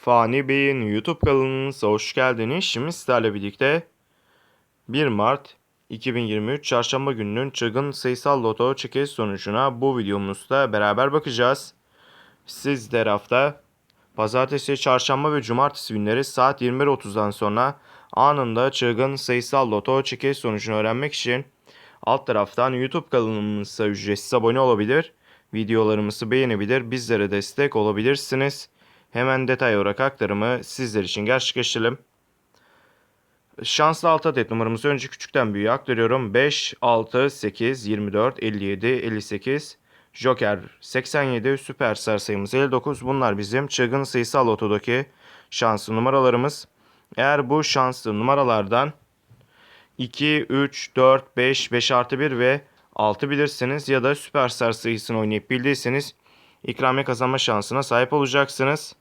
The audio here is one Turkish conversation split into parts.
Fani Bey'in YouTube kanalınıza hoş geldiniz. Şimdi sizlerle birlikte 1 Mart 2023 Çarşamba gününün çılgın sayısal loto çekiliş sonucuna bu videomuzda beraber bakacağız. Sizler hafta Pazartesi, Çarşamba ve Cumartesi günleri saat 21.30'dan sonra anında çılgın sayısal loto çekiliş sonucunu öğrenmek için alt taraftan YouTube kanalımıza ücretsiz abone olabilir, videolarımızı beğenebilir, bizlere destek olabilirsiniz. Hemen detay olarak aktarımı sizler için gerçekleştirelim. Şanslı alt adet numaramızı önce küçükten büyüğe aktarıyorum. 5, 6, 8, 24, 57, 58, Joker 87, Süperstar sayımız 59. Bunlar bizim çılgın sayısal lotodaki şanslı numaralarımız. Eğer bu şanslı numaralardan 2, 3, 4, 5, 5 artı 1 ve 6 bilirsiniz ya da Süperstar sayısını oynayıp bildiyseniz ikramiye kazanma şansına sahip olacaksınız.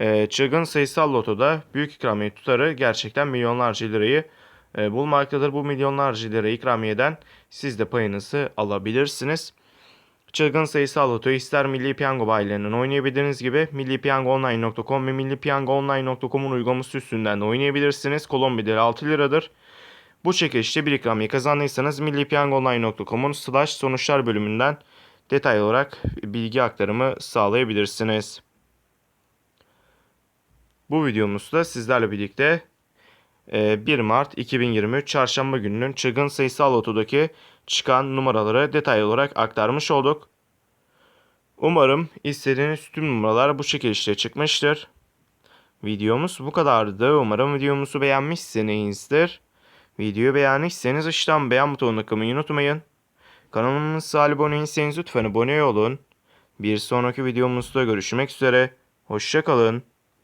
Ee, çılgın sayısal lotoda büyük ikramiye tutarı gerçekten milyonlarca lirayı e, bulmaktadır. Bu milyonlarca lirayı ikramiyeden siz de payınızı alabilirsiniz. Çılgın sayısal lotoyu ister Milli Piyango bayilerinden oynayabilirsiniz gibi millipiyangoonline.com ve millipiyangoonline.com'un uygulaması üstünden de oynayabilirsiniz. Kolon bedeli 6 liradır. Bu çekilişte bir ikramiye kazandıysanız millipiyangoonline.com'un slash sonuçlar bölümünden detaylı olarak bilgi aktarımı sağlayabilirsiniz. Bu videomuzda sizlerle birlikte e, 1 Mart 2023 Çarşamba gününün çılgın sayısal lotodaki çıkan numaraları detaylı olarak aktarmış olduk. Umarım istediğiniz tüm numaralar bu çekilişte çıkmıştır. Videomuz bu kadardı. Umarım videomuzu beğenmişsinizdir. Videoyu beğendiyseniz aşağıdan beğen butonuna tıklamayı unutmayın. Kanalımıza abone değilseniz lütfen abone olun. Bir sonraki videomuzda görüşmek üzere. Hoşçakalın.